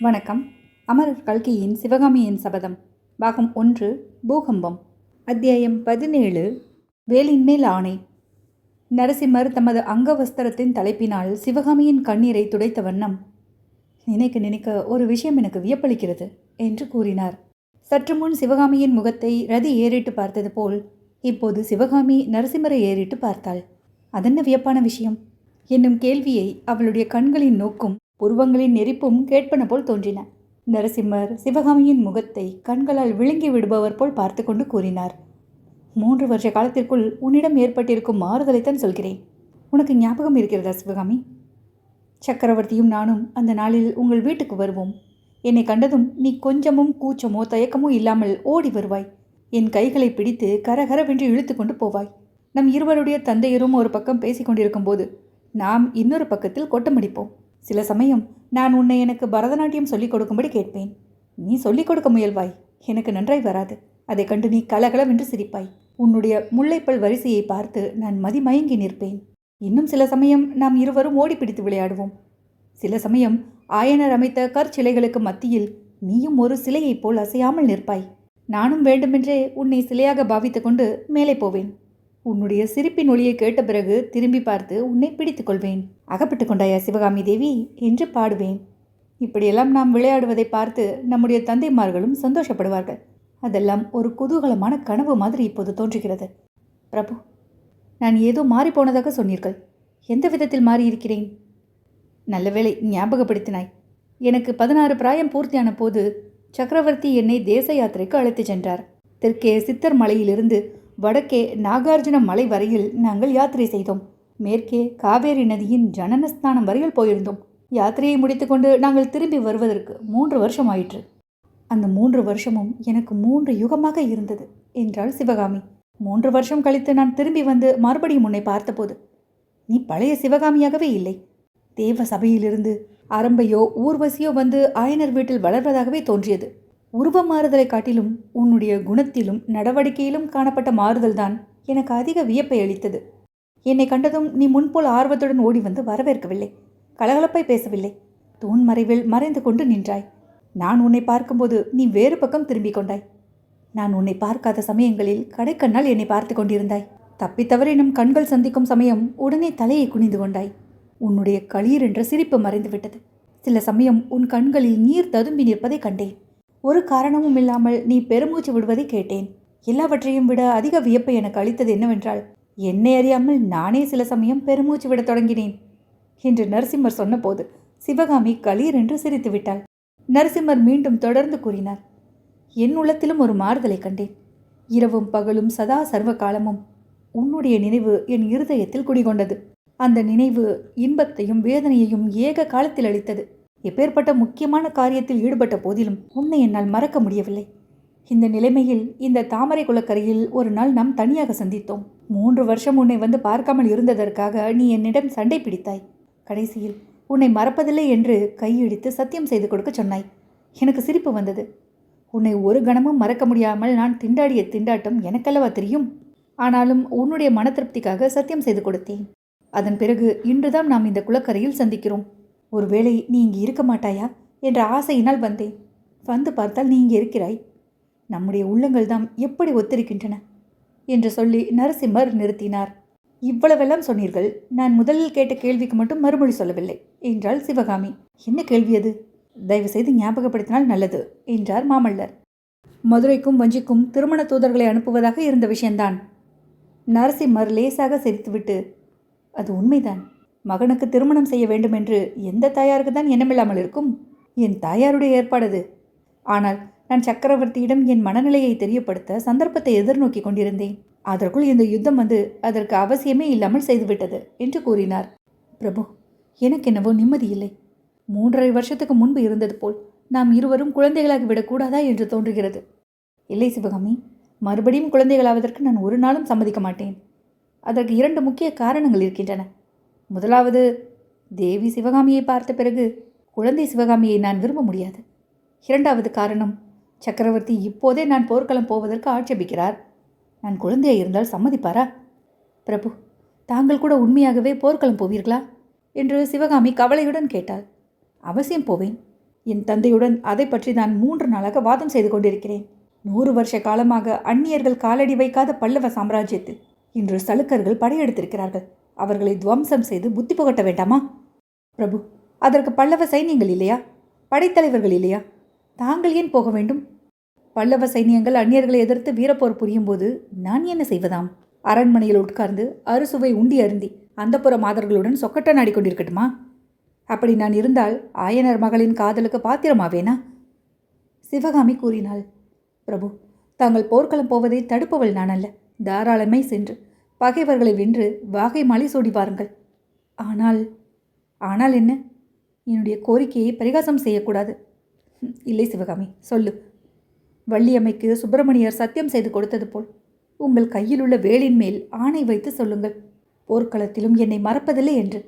வணக்கம். அமரர் கல்கியின் சிவகாமியின் சபதம் பாகம் ஒன்று பூகம்பம். அத்தியாயம் பதினேழு வேலின் மேல் ஆணை. நரசிம்மர் தமது அங்கவஸ்திரத்தின் தலைப்பினால் சிவகாமியின் கண்ணீரை துடைத்த வண்ணம் நினைக்க நினைக்க ஒரு விஷயம் எனக்கு வியப்பளிக்கிறது என்று கூறினார். சற்று முன் சிவகாமியின் முகத்தை ரதி ஏறிட்டு பார்த்தது போல் இப்போது சிவகாமி நரசிம்மரை ஏறிட்டு பார்த்தாள். அதென்ன வியப்பான விஷயம்? என்னும் கேள்வியை அவளுடைய கண்களின் நோக்கும் உருவங்களின் நெரிப்பும் கேட்பன போல் தோன்றின. நரசிம்மர் சிவகாமியின் முகத்தை கண்களால் விழுங்கி விடுபவர் போல் பார்த்து கொண்டு கூறினார். மூன்று வருஷ காலத்திற்குள் உன்னிடம் ஏற்பட்டிருக்கும் மாறுதலைத்தான் சொல்கிறேன். உனக்கு ஞாபகம் இருக்கிறதா சிவகாமி? சக்கரவர்த்தியும் நானும் அந்த நாளில் உங்கள் வீட்டுக்கு வருவோம். என்னை கண்டதும் நீ கொஞ்சமும் கூச்சமோ தயக்கமோ இல்லாமல் ஓடி வருவாய். என் கைகளை பிடித்து கரகரவென்று இழுத்து கொண்டு போவாய். நம் இருவருடைய தந்தையரும் ஒரு பக்கம் பேசிக்கொண்டிருக்கும் போது நாம் இன்னொரு பக்கத்தில் கொட்டமடிப்போம். சில சமயம் நான் உன்னை எனக்கு பரதநாட்டியம் சொல்லிக் கொடுக்கும்படி கேட்பேன். நீ சொல்லிக் கொடுக்க முயல்வாய். எனக்கு நன்றாய் வராது. அதை கண்டு நீ கலகலவென்று சிரிப்பாய். உன்னுடைய முல்லைப்பல் வரிசையை பார்த்து நான் மதிமயங்கி நிற்பேன். இன்னும் சில சமயம் நாம் இருவரும் ஓடிப்பிடித்து விளையாடுவோம். சில சமயம் ஆயனர் அமைத்த கற்சிலைகளுக்கு மத்தியில் நீயும் ஒரு சிலையைப் போல் அசையாமல் நிற்பாய். நானும் வேண்டுமென்றே உன்னை சிலையாக பாவித்து கொண்டு மேலே போவேன். உன்னுடைய சிரிப்பின் ஒளியை கேட்ட பிறகு திரும்பி பார்த்து உன்னை பிடித்துக் கொள்வேன். அகப்பட்டு கொண்டாயா சிவகாமி தேவி? என்று பாடுவேன். இப்படியெல்லாம் நாம் விளையாடுவதை பார்த்து நம்முடைய தந்தைமார்களும் சந்தோஷப்படுவார்கள். அதெல்லாம் ஒரு குதூகலமான கனவு மாதிரி இப்போது தோன்றுகிறது. பிரபு நான் ஏதோ மாறிப்போனதாக சொன்னீர்கள். எந்த விதத்தில் மாறியிருக்கிறேன்? நல்ல வேளை ஞாபகப்படுத்தினாய். எனக்கு பதினாறு பிராயம் பூர்த்தியான போது சக்கரவர்த்தி என்னை தேச யாத்திரைக்கு அழைத்துச் சென்றார். தெற்கே சித்தர் மலையிலிருந்து வடக்கே நாகார்ஜுன மலை வரையில் நாங்கள் யாத்திரை செய்தோம். மேற்கே காவேரி நதியின் ஜனனஸ்தானம் வரையில் போயிருந்தோம். யாத்திரையை முடித்துக்கொண்டு நாங்கள் திரும்பி வருவதற்கு மூன்று வருஷம் ஆயிற்று அந்த மூன்று வருஷமும் எனக்கு மூன்று யுகமாக இருந்தது என்றாள் சிவகாமி. மூன்று வருஷம் கழித்து நான் திரும்பி வந்து மறுபடியும் உன்னை பார்த்தபோது நீ பழைய சிவகாமியாகவே இல்லை. தேவ சபையிலிருந்து அரம்பையோ ஊர்வசியோ வந்து ஆயனர் வீட்டில் வளர்வதாகவே தோன்றியது. உருவ மாறுதலை காட்டிலும் உன்னுடைய குணத்திலும் நடவடிக்கையிலும் காணப்பட்ட மாறுதல்தான் எனக்கு அதிக வியப்பை அளித்தது. என்னை கண்டதும் நீ முன்போல் ஆர்வத்துடன் ஓடி வந்து வரவேற்கவில்லை. கலகலப்பை பேசவில்லை. தூண் மறைவில் மறைந்து கொண்டு நின்றாய். நான் உன்னை பார்க்கும்போது நீ வேறு பக்கம் திரும்பிக் கொண்டாய். நான் உன்னை பார்க்காத சமயங்களில் கடைக்கண்ணால் என்னை பார்த்து கொண்டிருந்தாய். தப்பித்தவரை நம் கண்கள் சந்திக்கும் சமயம் உடனே தலையை குனிந்து கொண்டாய். உன்னுடைய களீர் என்ற சிரிப்பு மறைந்துவிட்டது. சில சமயம் உன் கண்களில் நீர் ததும்பி நிற்பதை கண்டேன். ஒரு காரணமும் இல்லாமல் நீ பெருமூச்சு விடுவதை கேட்டேன். எல்லாவற்றையும் விட அதிக வியப்பை எனக்கு அளித்தது என்னவென்றால் என்னை அறியாமல் நானே சில சமயம் பெருமூச்சு விடத் தொடங்கினேன் என்று நரசிம்மர் சொன்னபோது சிவகாமி களீர் என்று சிரித்து விட்டாள். நரசிம்மர் மீண்டும் தொடர்ந்து கூறினார் என் உள்ளத்திலும் ஒரு மாறுதலை கண்டேன். இரவும் பகலும் சதா சர்வ காலமும் உன்னுடைய நினைவு என் இருதயத்தில் குடிகொண்டது. அந்த நினைவு இன்பத்தையும் வேதனையையும் ஏக காலத்தில் அளித்தது. எப்பேற்பட்ட முக்கியமான காரியத்தில் ஈடுபட்ட போதிலும் உன்னை என்னால் மறக்க முடியவில்லை. இந்த நிலைமையில் இந்த தாமரை குளக்கரையில் ஒரு நாள் நாம் தனியாக சந்தித்தோம். மூன்று வருஷம் உன்னை வந்து பார்க்காமல் இருந்ததற்காக நீ என்னிடம் சண்டை பிடித்தாய். கடைசியில் உன்னை மறப்பதில்லை என்று கையெடுத்து சத்தியம் செய்து கொடுக்க சொன்னாய். எனக்கு சிரிப்பு வந்தது. உன்னை ஒரு கணமும் மறக்க முடியாமல் நான் திண்டாடிய திண்டாட்டம் எனக்கல்லவா தெரியும்? ஆனாலும் உன்னுடைய மன திருப்திக்காக சத்தியம் செய்து கொடுத்தேன். அதன் பிறகு இன்றுதான் நாம் இந்த குளக்கரையில் சந்திக்கிறோம். ஒருவேளை நீ இங்கே இருக்க மாட்டாயா? என்ற ஆசையினால் வந்தேன். வந்து பார்த்தால் நீ இங்கே இருக்கிறாய். நம்முடைய உள்ளங்கள் தாம் எப்படி ஒத்திருக்கின்றன? என்று சொல்லி நரசிம்மர் நிறுத்தினார். இவ்வளவெல்லாம் சொன்னீர்கள். நான் முதலில் கேட்ட கேள்விக்கு மட்டும் மறுமொழி சொல்லவில்லை என்றாள் சிவகாமி. என்ன கேள்வி அது? தயவு செய்து ஞாபகப்படுத்தினால் நல்லது என்றார் மாமல்லர். மதுரைக்கும் வஞ்சிக்கும் திருமண தூதர்களை அனுப்புவதாக இருந்த விஷயந்தான். நரசிம்மர் லேசாக சிரித்துவிட்டு அது உண்மைதான். மகனுக்கு திருமணம் செய்ய வேண்டும் என்று எந்த தாயாருக்கு தான் எண்ணமில்லாமல் இருக்கும்? என் தாயாருடைய ஏற்பாடு ஆனால் நான் சக்கரவர்த்தியிடம் என் மனநிலையை தெரியப்படுத்த சந்தர்ப்பத்தை எதிர்நோக்கி கொண்டிருந்தேன். அதற்குள் இந்த யுத்தம் வந்து அதற்கு அவசியமே இல்லாமல் செய்துவிட்டது என்று கூறினார். பிரபு எனக்கு என்னவோ நிம்மதி இல்லை. மூன்றரை வருஷத்துக்கு முன்பு இருந்தது போல் நாம் இருவரும் குழந்தைகளாகி விடக்கூடாதா என்று தோன்றுகிறது. இல்லை சிவகாமி மறுபடியும் குழந்தைகளாவதற்கு நான் ஒரு நாளும் சம்மதிக்க மாட்டேன். அதற்கு இரண்டு முக்கிய காரணங்கள் இருக்கின்றன. முதலாவது தேவி சிவகாமியை பார்த்த பிறகு குழந்தை சிவகாமியை நான் விரும்ப முடியாது. இரண்டாவது காரணம் சக்கரவர்த்தி இப்போதே நான் போர்க்களம் போவதற்கு ஆட்சேபிக்கிறார். நான் குழந்தையாக இருந்தால் சம்மதிப்பாரா? பிரபு தாங்கள் கூட உண்மையாகவே போர்க்களம் போவீர்களா? என்று சிவகாமி கவலையுடன் கேட்டாள். அவசியம் போவேன். என் தந்தையுடன் அதை பற்றி நான் மூன்று நாளாக வாதம் செய்து கொண்டிருக்கிறேன். நூறு வருஷ காலமாக அந்நியர்கள் காலடி வைக்காத பல்லவ சாம்ராஜ்யத்தில் இன்று சலுக்கர்கள் படையெடுத்திருக்கிறார்கள். அவர்களை துவம்சம் செய்து புத்தி புகட்ட வேண்டாமா? பிரபு அதற்கு பல்லவ சைன்யங்கள் இல்லையா? படைத்தலைவர்கள் இல்லையா? தாங்கள் ஏன் போக வேண்டும்? பல்லவ சைனியங்கள் அந்நியர்களை எதிர்த்து வீரப்போர் புரியும் போது நான் என்ன செய்வதாம்? அரண்மனையில் உட்கார்ந்து அறுசுவை உண்டி அருந்தி அந்தப்புற மாதர்களுடன் சொக்கட்ட நாடி கொண்டிருக்கட்டுமா? அப்படி நான் இருந்தால் ஆயனர் மகளின் காதலுக்கு பாத்திரமாவேனா? சிவகாமி கூறினாள் பிரபு தாங்கள் போர்க்களம் போவதை தடுப்பவள் நான் அல்ல. தாராளமே சென்று பகைவர்களை வென்று வாகை மாலை சூடி பாருங்கள். ஆனால் ஆனால் என்ன? என்னுடைய கோரிக்கையை பரிகாசம் செய்யக்கூடாது. இல்லை சிவகாமி சொல்லு. வள்ளியம்மைக்கு சுப்பிரமணியர் சத்தியம் செய்து கொடுத்தது போல் உங்கள் கையில் உள்ள வேலின் மேல் ஆணை வைத்து சொல்லுங்கள். போர்க்களத்திலும் என்னை மறப்பதில்லை என்று.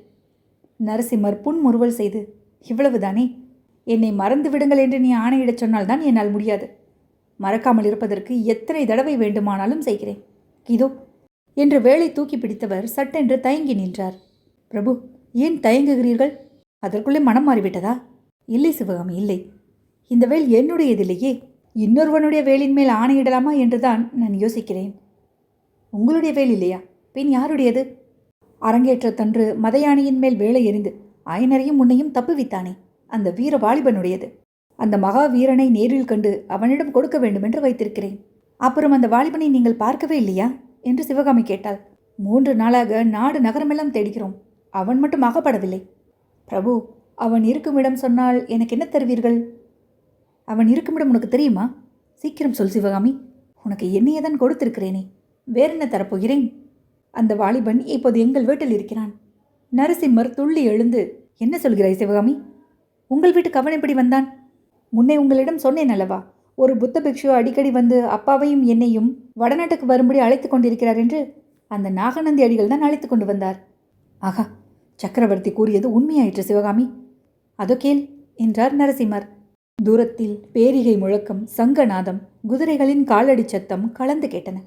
நரசிம்மர் புன்முறுவல் செய்து இவ்வளவுதானே? என்னை மறந்து விடுங்கள் என்று நீ ஆணையிடச் சொன்னால்தான் என்னால் முடியாது. மறக்காமல் இருப்பதற்கு எத்தனை தடவை வேண்டுமானாலும் செய்கிறேன். இதோ என்று வேலை தூக்கி பிடித்தவர் சட்டென்று தயங்கி நின்றார். பிரபு ஏன் தயங்குகிறீர்கள்? அதற்குள்ளே மனம் மாறிவிட்டதா? இல்லை சிவகாமி இல்லை. இந்த வேல் என்னுடையதில்லையே. இன்னொருவனுடைய வேலின் மேல் ஆணையிடலாமா என்றுதான் நான் யோசிக்கிறேன். உங்களுடைய வேல் இல்லையா? பின் யாருடையது? அரங்கேற்றத்தன்று மதயானியின் மேல் வேலை எறிந்து ஆயனரையும் உன்னையும் தப்புவித்தானே. அந்த வீர வாலிபனுடையது. அந்த மகா வீரனை நேரில் கண்டு அவனிடம் கொடுக்க வேண்டுமென்று வைத்திருக்கிறேன். அப்புறம் அந்த வாலிபனை நீங்கள் பார்க்கவே இல்லையா? என்று சிவகாமி கேட்டாள். மூன்று நாளாக நாடு நகரமெல்லாம் தேடுகிறோம் அவன் மட்டும் அகப்படவில்லை. பிரபு அவன் இருக்குமிடம் சொன்னால் எனக்கு என்ன தருவீர்கள்? அவன் இருக்குமிடம் உனக்கு தெரியுமா? சீக்கிரம் சொல் சிவகாமி. உனக்கு என்னையே தான் கொடுத்திருக்கிறேனே. வேறென்ன தரப்போகிறேன்? அந்த வாலிபன் இப்போது எங்கள் வீட்டில் இருக்கிறான். நரசிம்மர் துள்ளி எழுந்து என்ன சொல்கிறாய் சிவகாமி? உங்கள் வீட்டுக்கு அவன் எப்படி வந்தான். முன்னே உங்களிடம் சொன்னேன் அல்லவா? ஒரு புத்த பிக்ஷு அடிக்கடி வந்து அப்பாவையும் என்னையும் வடநாட்டுக்கு வரும்படி அழைத்து கொண்டிருக்கிறார் என்று அந்த நாகநந்தி அடிகள் தான் அழைத்து கொண்டு வந்தார். ஆகா சக்கரவர்த்தி கூறியது உண்மையாயிற்று சிவகாமி. அதோ கேள் என்றார் நரசிம்மர். தூரத்தில் பேரிகை முழக்கம் சங்கநாதம் குதிரைகளின் காலடி சத்தம் கலந்து கேட்டன.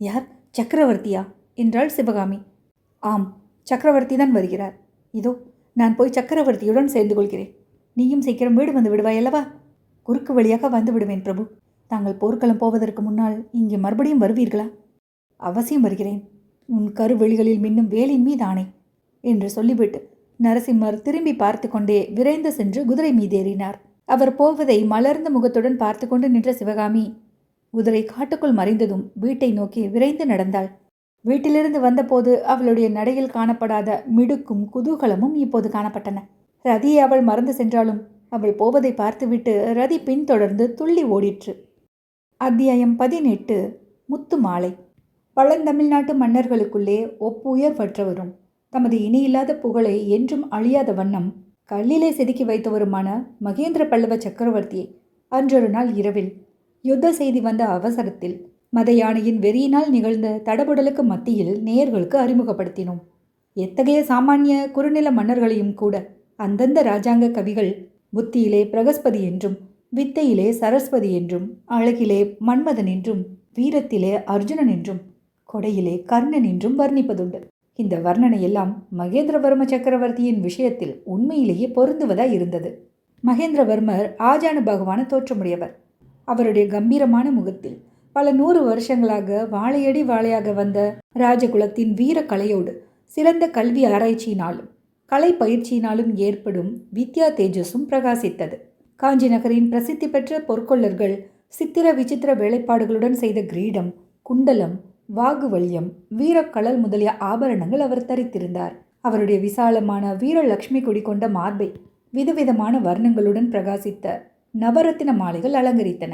யார் சக்கரவர்த்தியா? என்றாள் சிவகாமி. ஆம் சக்கரவர்த்தி தான் வருகிறார். இதோ நான் போய் சக்கரவர்த்தியுடன் சேர்ந்து கொள்கிறேன். நீயும் சீக்கிரம் வீடு வந்து விடுவாய் அல்லவா குறுக்கு வழியாக வந்து விடுவேன் பிரபு. தாங்கள் போர்க்களம் போவதற்கு முன்னால் இங்கே மறுபடியும் வருவீர்களா? அவசியம் வருகிறேன். உன் கருவெளிகளில் மின்னும் வேலின் மீது ஆணை என்று சொல்லிவிட்டு நரசிம்மர் திரும்பி பார்த்து கொண்டே விரைந்து சென்று குதிரை மீதேறினார் அவர் போவதை மலர்ந்த முகத்துடன் பார்த்து கொண்டு நின்ற சிவகாமி குதிரை காட்டுக்குள் மறைந்ததும் வீட்டை நோக்கி விரைந்து நடந்தாள். வீட்டிலிருந்து வந்தபோது அவளுடைய நடையில் காணப்படாத மிடுக்கும் குதூகலமும் இப்போது காணப்பட்டன. ரதியை அவள் மறந்து சென்றாலும் அவள் போவதை பார்த்துவிட்டு ரதி பின்தொடர்ந்து துள்ளி ஓடிற்று. அத்தியாயம் பதினெட்டு முத்து மாலை. பழந்தமிழ்நாட்டு மன்னர்களுக்குள்ளே ஒப்புயர் பற்றவரும் தமது இணையில்லாத புகழை என்றும் அழியாத வண்ணம் கல்லிலே செதுக்கி வைத்தவருமான மகேந்திர பல்லவ சக்கரவர்த்தியை அன்றொரு நாள் இரவில் யுத்த செய்தி வந்த அவசரத்தில் மத யானையின் வெறியினால் நிகழ்ந்த தடபுடலுக்கு மத்தியில் நேயர்களுக்கு அறிமுகப்படுத்தினோம். எத்தகைய சாமானிய குறுநில மன்னர்களையும் கூட அந்தந்த ராஜாங்க கவிகள் புத்தியிலே பிரகஸ்பதி என்றும் வித்தையிலே சரஸ்வதி என்றும் அழகிலே மன்மதன் என்றும் வீரத்திலே அர்ஜுனன் என்றும் கொடையிலே கர்ணன் என்றும் வர்ணிப்பதுண்டு. இந்த வர்ணனையெல்லாம் மகேந்திரவர்ம சக்கரவர்த்தியின் விஷயத்தில் உண்மையிலேயே பொருந்துவதாய் இருந்தது. மகேந்திரவர்மர் ஆஜானு பகவான தோற்றமுடையவர். அவருடைய கம்பீரமான முகத்தில் பல நூறு வருஷங்களாக வாழையடி வாழையாக வந்த ராஜகுலத்தின் வீர கலையோடு சிறந்த கல்வி ஆராய்ச்சியினாலும் கலை பயிற்சியினாலும் ஏற்படும் வித்யா தேஜஸும் பிரகாசித்தது. காஞ்சி நகரின் பிரசித்தி பெற்ற பொற்கொள்ளர்கள் சித்திர விசித்திர வேலைப்பாடுகளுடன் செய்த கிரீடம் குண்டலம் வாகுவல்யம் வீரக்கடல் முதலிய ஆபரணங்கள் அவர் தரித்திருந்தார். அவருடைய விசாலமான வீரலட்சுமி குடி கொண்ட மார்பை விதவிதமான வர்ணங்களுடன் பிரகாசித்த நவரத்தின மாலைகள் அலங்கரித்தன.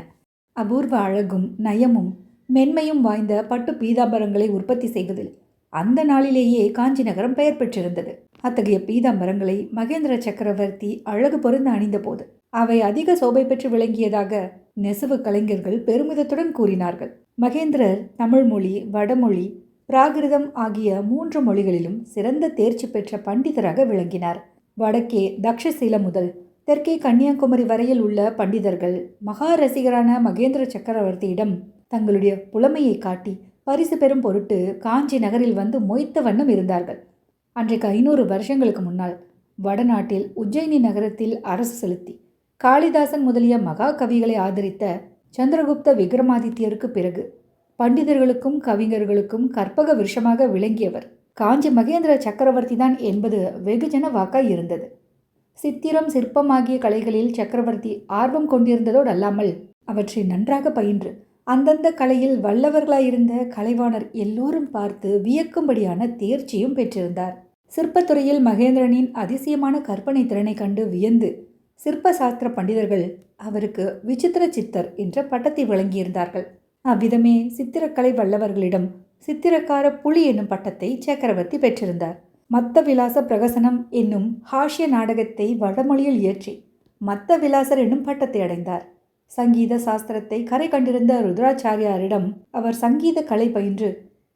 அபூர்வ அழகும் நயமும் மென்மையும் வாய்ந்த பட்டு பீதாம்பரங்களை உற்பத்தி செய்வதில் அந்த நாளிலேயே காஞ்சி நகரம் பெயர் பெற்றிருந்தது. அத்தகைய பீதாம்பரங்களை மகேந்திர சக்கரவர்த்தி அழகு பொருந்து அணிந்தபோது அவை அதிக சோபை பெற்று விளங்கியதாக நெசவு கலைஞர்கள் பெருமிதத்துடன் கூறினார்கள். மகேந்திரர் தமிழ் மொழி வடமொழி பிராகிருதம் ஆகிய மூன்று மொழிகளிலும் சிறந்த தேர்ச்சி பெற்ற பண்டிதராக விளங்கினார். வடக்கே தக்ஷசீல முதல் தெற்கே கன்னியாகுமரி வரையில் உள்ள பண்டிதர்கள் மகா ரசிகரான மகேந்திர சக்கரவர்த்தியிடம் தங்களுடைய புலமையை காட்டி பரிசு பெறும் பொருட்டு காஞ்சி நகரில் வந்து மொய்த்த வண்ணம் இருந்தார்கள். அன்றைக்கு ஐநூறு வருஷங்களுக்கு முன்னால் வடநாட்டில் உஜ்ஜயினி நகரத்தில் அரசு செலுத்தி காளிதாசன் முதலிய மகா கவிகளை ஆதரித்த சந்திரகுப்த விக்ரமாதித்யருக்கு பிறகு பண்டிதர்களுக்கும் கவிஞர்களுக்கும் கற்பக விருஷமாக விளங்கியவர் காஞ்சி மகேந்திர சக்கரவர்த்தி தான் என்பது வெகுஜன வாக்காய் இருந்தது. சித்திரம் சிற்பம் ஆகிய கலைகளில் சக்கரவர்த்தி ஆர்வம் கொண்டிருந்ததோடு அல்லாமல் அவற்றை நன்றாக பயின்று அந்தந்த கலையில் வல்லவர்களாயிருந்த கலைவாணர் எல்லோரும் பார்த்து வியக்கும்படியான தேர்ச்சியும் பெற்றிருந்தார். சிற்பத்துறையில் மகேந்திரனின் அதிசயமான கற்பனை திறனை கண்டு வியந்து சிற்ப சாஸ்திர பண்டிதர்கள் அவருக்கு விசித்திர சித்தர் என்ற பட்டத்தை வழங்கியிருந்தார்கள். அவ்விதமே சித்திரக்கலை வல்லவர்களிடம் சித்திரக்கார புலி என்னும் பட்டத்தை சக்கரவர்த்தி பெற்றிருந்தார். மத்த விலாச பிரகசனம் என்னும் ஹாஷ்ய நாடகத்தை வடமொழியில் இயற்றி மத்த விலாசர் என்னும் பட்டத்தை அடைந்தார். சங்கீத சாஸ்திரத்தை கரை கண்டிருந்த ருத்ராச்சாரியாரிடம் அவர் சங்கீத கலை பயின்று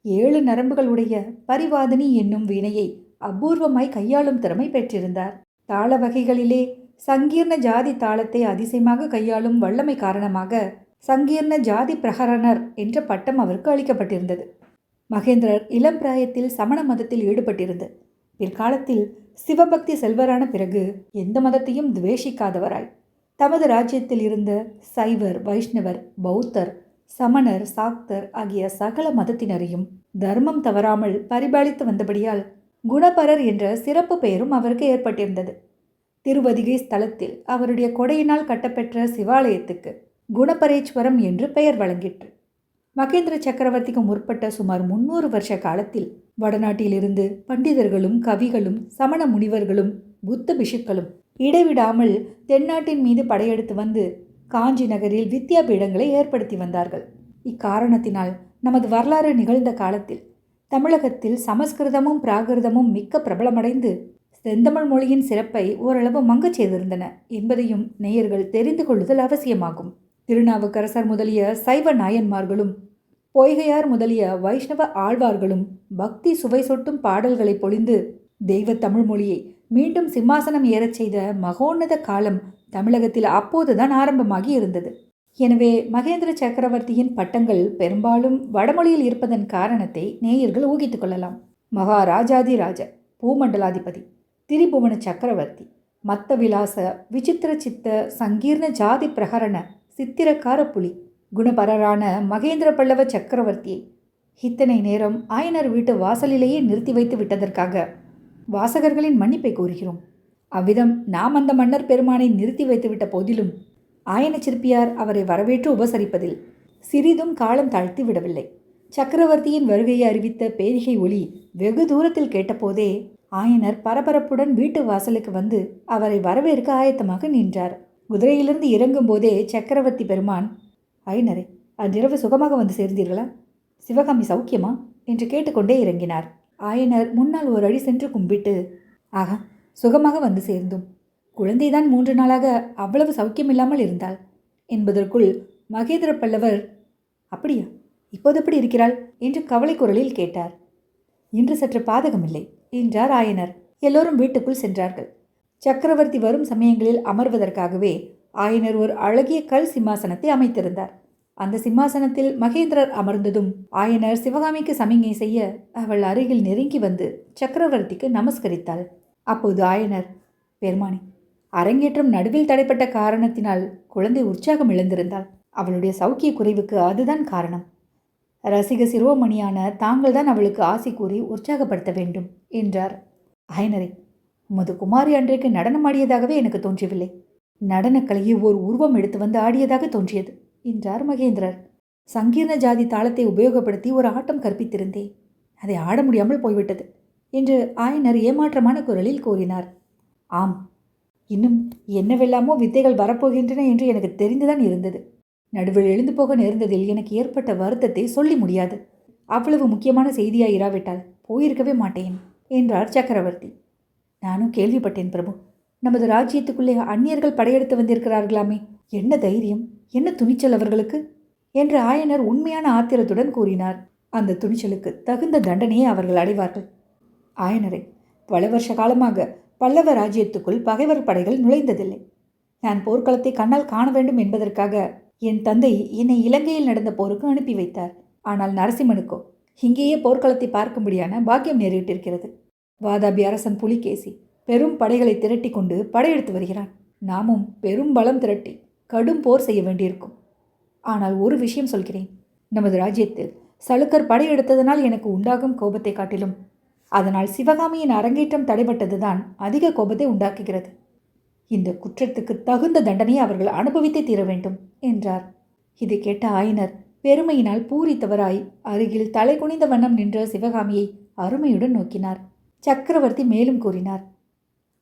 ஏழு நரம்புகள் உடைய பரிவாதினி என்னும் வீணையை அபூர்வமாய் கையாளும் திறமை பெற்றிருந்தார். தாள வகைகளிலே சங்கீர்ண ஜாதி தாளத்தை அதிசயமாக கையாளும் வல்லமை காரணமாக சங்கீர்ண ஜாதி பிரகரணர் என்ற பட்டம் அவருக்கு அளிக்கப்பட்டிருந்தது. மகேந்திரர் இளம் பிராயத்தில் சமண மதத்தில் ஈடுபட்டிருந்து பிற்காலத்தில் சிவபக்தி செல்வரான பிறகு எந்த மதத்தையும் துவேஷிக்காதவராய் தமது ராஜ்யத்தில் இருந்த சைவர் வைஷ்ணவர் பௌத்தர் சமணர் சாக்தர் ஆகிய சகல மதத்தினரையும் தர்மம் தவறாமல் பரிபாலித்து வந்தபடியால் குணபரர் என்ற சிறப்பு பெயரும் அவருக்கு ஏற்பட்டிருந்தது. திருவதிகை ஸ்தலத்தில் அவருடைய கொடையினால் கட்டப்பெற்ற சிவாலயத்துக்கு குணபரேஸ்வரம் என்று பெயர் வழங்கிற்று. மகேந்திர சக்கரவர்த்திக்கு முற்பட்ட சுமார் முன்னூறு வருஷ காலத்தில் வடநாட்டிலிருந்து பண்டிதர்களும் கவிகளும் சமண முனிவர்களும் புத்த பிஷுக்களும் இடைவிடாமல் தென்னாட்டின் மீது படையெடுத்து வந்து காஞ்சி நகரில் வித்யாபீடங்களை ஏற்படுத்தி வந்தார்கள். இக்காரணத்தினால் நமது வரலாறு நிகழ்ந்த காலத்தில் தமிழகத்தில் சமஸ்கிருதமும் பிராகிருதமும் மிக்க பிரபலமடைந்து செந்தமிழ் மொழியின் சிறப்பை ஓரளவு மங்கச் செய்திருந்தன என்பதையும் நேயர்கள் தெரிந்து கொள்ளுதல் அவசியமாகும். திருநாவுக்கரசர் முதலிய சைவ நாயன்மார்களும் பொய்கையார் முதலிய வைஷ்ணவ ஆழ்வார்களும் பக்தி சுவை சொட்டும் பாடல்களை பொழிந்து தெய்வ தமிழ் மொழியை மீண்டும் சிம்மாசனம் ஏறச் செய்த மகோன்னத காலம் தமிழகத்தில் அப்போதுதான் ஆரம்பமாகி இருந்தது. எனவே மகேந்திர சக்கரவர்த்தியின் பட்டங்கள் பெரும்பாலும் வடமொழியில் இருப்பதன் காரணத்தை நேயர்கள் ஊகித்துக் கொள்ளலாம். மகாராஜாதி ராஜா பூமண்டலாதிபதி திரிபுவன சக்கரவர்த்தி மத்த விலாச விசித்திர சித்த சங்கீர்ண ஜாதி பிரகரண சித்திரக்கார புலி குணபரரான மகேந்திர பல்லவ சக்கரவர்த்தியை இத்தனை நேரம் ஆயனர் வீட்டு வாசலிலேயே நிறுத்தி வைத்து விட்டதற்காக வாசகர்களின் மன்னிப்பை கோருகிறோம். அவ்விதம் நாம் அந்த மன்னர் பெருமானை நிறுத்தி வைத்துவிட்ட போதிலும் ஆயன சிற்பியார் அவரை வரவேற்று உபசரிப்பதில் சிறிதும் காலம் தாழ்த்தி விடவில்லை. சக்கரவர்த்தியின் வருகையை அறிவித்த பேரிகை ஒளி வெகு தூரத்தில் கேட்டபோதே ஆயனர் பரபரப்புடன் வீட்டு வாசலுக்கு வந்து அவரை வரவேற்க ஆயத்தமாக நின்றார். குதிரையிலிருந்து இறங்கும் போதே சக்கரவர்த்தி பெருமான் ஆயனரே அன்றிரவு சுகமாக வந்து சேர்ந்தீர்களா? சிவகாமி சௌக்கியமா? என்று கேட்டுக்கொண்டே இறங்கினார். ஆயனர் முன்னால் ஒரு அடி சென்று கும்பிட்டு ஆகா சுகமாக வந்து சேர்ந்தோம். குழந்தைதான் மூன்று நாளாக அவ்வளவு சௌக்கியமில்லாமல் இருந்தாள். என்பதற்குள் மகேந்திர பல்லவர் அப்படியா? இப்போது எப்படி இருக்கிறாள்? என்று கவலை குரலில் கேட்டார். இன்று சற்று பாதகமில்லை என்றார் ஆயனர். எல்லோரும் வீட்டுக்குள் சென்றார்கள். சக்கரவர்த்தி வரும் சமயங்களில் அமர்வதற்காகவே ஆயனர் ஒரு அழகிய கல் சிம்மாசனத்தை அமைத்திருந்தார். அந்த சிம்மாசனத்தில் மகேந்திரர் அமர்ந்ததும் ஆயனர் சிவகாமிக்கு சமிங்கை செய்ய அவள் அருகில் நெருங்கி வந்து சக்கரவர்த்திக்கு நமஸ்கரித்தாள். அப்போது ஆயனர் பெருமானி அரங்கேற்றம் நடுவில் தடைப்பட்ட காரணத்தினால் குழந்தை உற்சாகம் இழந்திருந்தாள். அவளுடைய சௌக்கிய குறைவுக்கு அதுதான் காரணம். ரசிக சிரோமணியான தாங்கள்தான் அவளுக்கு ஆசை கூறி உற்சாகப்படுத்த வேண்டும் என்றார். ஆயனரே உமது குமாரி அன்றைக்கு நடனமாடியதாகவே எனக்கு தோன்றவில்லை நடனக்கலையை ஓர் உருவம் எடுத்து வந்து ஆடியதாக தோன்றியது. என்றார் மகேந்திரர். சங்கீர்ண ஜாதி தாளத்தை உபயோகப்படுத்தி ஒரு ஆட்டம் கற்பித்திருந்தேன். அதை ஆட முடியாமல் போய்விட்டது என்று ஆயனர் ஏமாற்றமான குரலில் கூறினார். ஆம் இன்னும் என்னவெல்லாமோ வித்தைகள் வரப்போகின்றன என்று எனக்கு தெரிந்துதான் இருந்தது. நடுவில் எழுந்து போக நேர்ந்ததில் எனக்கு ஏற்பட்ட வருத்தத்தை சொல்லி முடியாது. அவ்வளவு முக்கியமான செய்தியாக இராவிட்டால் போயிருக்கவே மாட்டேன் என்றார் சக்கரவர்த்தி. நானும் கேள்விப்பட்டேன் பிரபு. நமது ராஜ்யத்துக்குள்ளே அந்நியர்கள் படையெடுத்து வந்திருக்கிறார்களாமே என்ன தைரியம்? என்ன துணிச்சல் அவர்களுக்கு? என்று ஆயனர் உண்மையான ஆத்திரத்துடன் கூறினார். அந்த துணிச்சலுக்கு தகுந்த தண்டனையை அவர்கள் அடைவார்கள். ஆயனரை பல வருஷ காலமாக பல்லவ ராஜ்யத்துக்குள் பகைவர் படைகள் நுழைந்ததில்லை. நான் போர்க்களத்தை கண்ணால் காண வேண்டும் என்பதற்காக என் தந்தை என்னை இலங்கையில் நடந்த போருக்கு அனுப்பி வைத்தார். ஆனால் நரசிம்மனுக்கோ இங்கேயே போர்க்களத்தை பார்க்கும்படியான பாக்கியம் நேரிட்டிருக்கிறது. வாதாபி அரசன் புலிகேசி பெரும் படைகளை திரட்டி கொண்டு படையெடுத்து வருகிறான். நாமும் பெரும் பலம் திரட்டி கடும் போர் செய்ய வேண்டியிருக்கும். ஆனால் ஒரு விஷயம் சொல்கிறேன். நமது ராஜ்யத்தில் சளுக்கர் படையெடுத்ததனால் எனக்கு உண்டாகும் கோபத்தை காட்டிலும் அதனால் சிவகாமியின் அரங்கேற்றம் தடைபட்டதுதான் அதிக கோபத்தை உண்டாக்குகிறது. இந்த குற்றத்துக்கு தகுந்த தண்டனையை அவர்கள் அனுபவித்தே தீர வேண்டும் என்றார். இது கேட்ட ஆயனர் பெருமையினால் பூரித்தவராய் அருகில் தலை குனிந்த வண்ணம் நின்ற சிவகாமியை அருமையுடன் நோக்கினார். சக்கரவர்த்தி மேலும் கூறினார்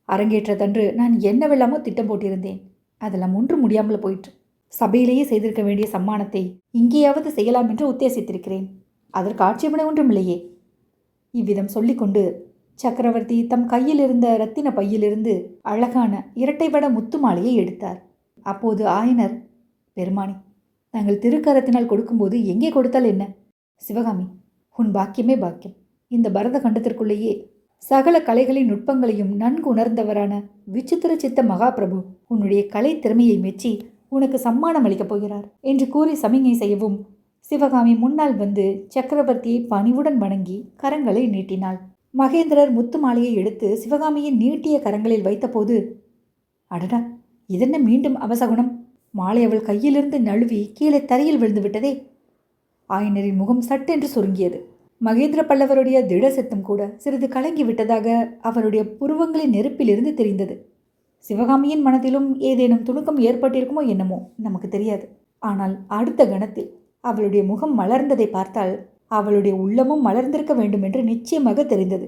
அரங்கேற்றதன்று நான் என்னவெல்லாமோ திட்டம் போட்டிருந்தேன். அதெல்லாம் ஒன்றும் முடியாமல் போயிற்று. சபையிலேயே செய்திருக்க வேண்டிய சம்மானத்தை இங்கேயாவது செய்யலாம் என்று உத்தேசித்திருக்கிறேன். அதற்கு ஆட்சேபனை ஒன்றும் இல்லையே இவ்விதம் சொல்லிக்கொண்டு சக்கரவர்த்தி தம் கையில் இருந்த ரத்தின பையிலிருந்து அழகான இரட்டைபட முத்து மாலையை எடுத்தார். அப்போது ஆயனர் பெருமானி நாங்கள் திருக்கரத்தினால் கொடுக்கும்போது எங்கே கொடுத்தால் என்ன? சிவகாமி உன் பாக்கியமே பாக்கியம். இந்த பரத கண்டத்திற்குள்ளேயே சகல கலைகளின் நுட்பங்களையும் நன்கு உணர்ந்தவரான விசித்திர சித்த மகாபிரபு உன்னுடைய கலை திறமையை மெச்சி உனக்கு சம்மானம் அளிக்கப் போகிறார் என்று கூறி சமிகை செய்யவும் சிவகாமி முன்னால் வந்து சக்கரவர்த்தியை பணிவுடன் வணங்கி கரங்களை நீட்டினாள். மகேந்திரர் முத்து மாலையை எடுத்து சிவகாமியின் நீட்டிய கரங்களில் வைத்தபோது அடடா இதென்ன மீண்டும் அவசகுணம்? மாலை அவள் கையிலிருந்து நழுவி கீழே தரையில் விழுந்து விட்டதே. ஆயனரின் முகம் சட்டென்று சுருங்கியது. மகேந்திர பல்லவருடைய திட சித்தம் கூட சிறிது கலங்கி விட்டதாக அவருடைய புருவங்களின் நெருப்பிலிருந்து தெரிந்தது. சிவகாமியின் மனதிலும் ஏதேனும் துணுக்கம் ஏற்பட்டிருக்குமோ என்னமோ நமக்கு தெரியாது. ஆனால் அடுத்த கணத்தில் அவளுடைய முகம் மலர்ந்ததை பார்த்தால் அவளுடைய உள்ளமும் மலர்ந்திருக்க வேண்டும் என்று நிச்சயமாக தெரிந்தது.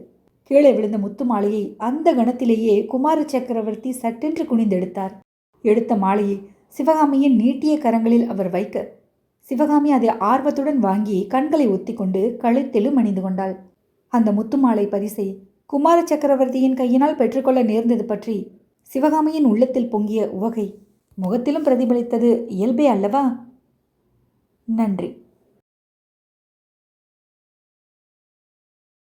கீழே விழுந்த முத்து மாலையை அந்த கணத்திலேயே குமார சக்கரவர்த்தி சட்டென்று குனிந்தெடுத்தார். எடுத்த மாலையை சிவகாமியின் நீட்டிய கரங்களில் அவர் வைக்க சிவகாமி அதை ஆர்வத்துடன் வாங்கி கண்களை ஒத்திக்கொண்டு கழுத்திலும் அணிந்து கொண்டாள். அந்த முத்துமாலை பரிசை குமார சக்கரவர்த்தியின் கையினால் பெற்றுக்கொள்ள நேர்ந்தது பற்றி சிவகாமியின் உள்ளத்தில் பொங்கிய உவகை முகத்திலும் பிரதிபலித்தது இயல்பே அல்லவா? நன்றி.